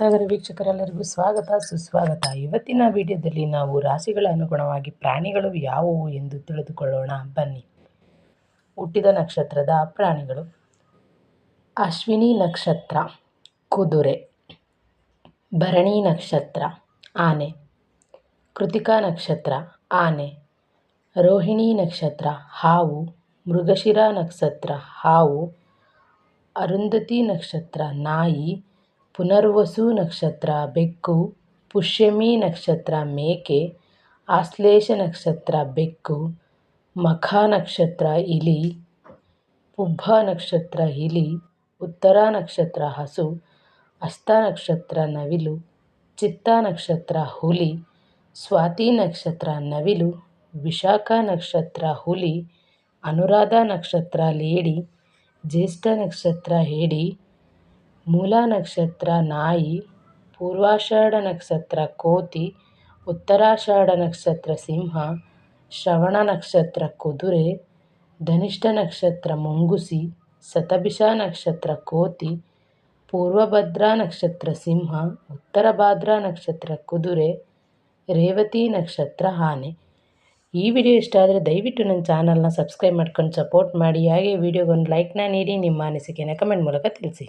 ಸಾಗರ ವೀಕ್ಷಕರೆಲ್ಲರಿಗೂ ಸ್ವಾಗತ, ಸುಸ್ವಾಗತ. ಇವತ್ತಿನ ವಿಡಿಯೋದಲ್ಲಿ ನಾವು ರಾಶಿಗಳ ಅನುಗುಣವಾಗಿ ಪ್ರಾಣಿಗಳು ಯಾವುವು ಎಂದು ತಿಳಿದುಕೊಳ್ಳೋಣ. ಬನ್ನಿ. ಹುಟ್ಟಿದ ನಕ್ಷತ್ರದ ಪ್ರಾಣಿಗಳು. ಅಶ್ವಿನಿ ನಕ್ಷತ್ರ, ಕುದುರೆ. ಭರಣಿ ನಕ್ಷತ್ರ, ಆನೆ. ಕೃತಿಕಾ ನಕ್ಷತ್ರ, ಆನೆ. ರೋಹಿಣಿ ನಕ್ಷತ್ರ, ಹಾವು. ಮೃಗಶಿರ ನಕ್ಷತ್ರ, ಹಾವು. ಅರುಂಧತಿ ನಕ್ಷತ್ರ, ನಾಯಿ. ಪುನರ್ವಸು ನಕ್ಷತ್ರ ಬೆಕ್ಕು, ಪುಷ್ಯಮಿ ನಕ್ಷತ್ರ ಮೇಕೆ, ಆಶ್ಲೇಷ ನಕ್ಷತ್ರ ಬೆಕ್ಕು, ಮಖ ನಕ್ಷತ್ರ ಇಲಿ ಪುಬ್ಬ ನಕ್ಷತ್ರ ಇಲಿ, ಉತ್ತರ ನಕ್ಷತ್ರ ಹಸು ಹಸ್ತ ನಕ್ಷತ್ರ ನವಿಲು, ಚಿತ್ತ ನಕ್ಷತ್ರ ಹುಲಿ, ಸ್ವಾತಿ ನಕ್ಷತ್ರ ನವಿಲು, ವಿಶಾಖ ನಕ್ಷತ್ರ ಹುಲಿ, ಅನುರಾಧ ನಕ್ಷತ್ರ ಲೇಡಿ, ಜ್ಯೇಷ್ಠ ನಕ್ಷತ್ರ ಹೇಡಿ ಮೂಲ ನಕ್ಷತ್ರ ನಾಯಿ, ಪೂರ್ವಾಷಾಢ ನಕ್ಷತ್ರ ಕೋತಿ, ಉತ್ತರಾಷಾಢ ನಕ್ಷತ್ರ ಸಿಂಹ, ಶ್ರವಣ ನಕ್ಷತ್ರ ಕುದುರೆ, ಧನಿಷ್ಠ ನಕ್ಷತ್ರ ಮುಂಗುಸಿ ಶತಭಿಷ ನಕ್ಷತ್ರ ಕೋತಿ, ಪೂರ್ವಭದ್ರಾ ನಕ್ಷತ್ರ ಸಿಂಹ ಉತ್ತರ ಭಾದ್ರಾ ನಕ್ಷತ್ರ ಕುದುರೆ, ರೇವತಿ ನಕ್ಷತ್ರ ಆನೆ. ಈ ವಿಡಿಯೋ ಇಷ್ಟ ಆದರೆ ದಯವಿಟ್ಟು ನನ್ನ ಚಾನಲ್ನ ಸಬ್ಸ್ಕ್ರೈಬ್ ಮಾಡ್ಕೊಂಡು ಸಪೋರ್ಟ್ ಮಾಡಿ. ಹಾಗೆ ವಿಡಿಯೋಗೊಂದು ಲೈಕ್ನ ನೀಡಿ, ನಿಮ್ಮ ಅನಿಸಿಕೆನ ಕಮೆಂಟ್ ಮೂಲಕ ತಿಳಿಸಿ.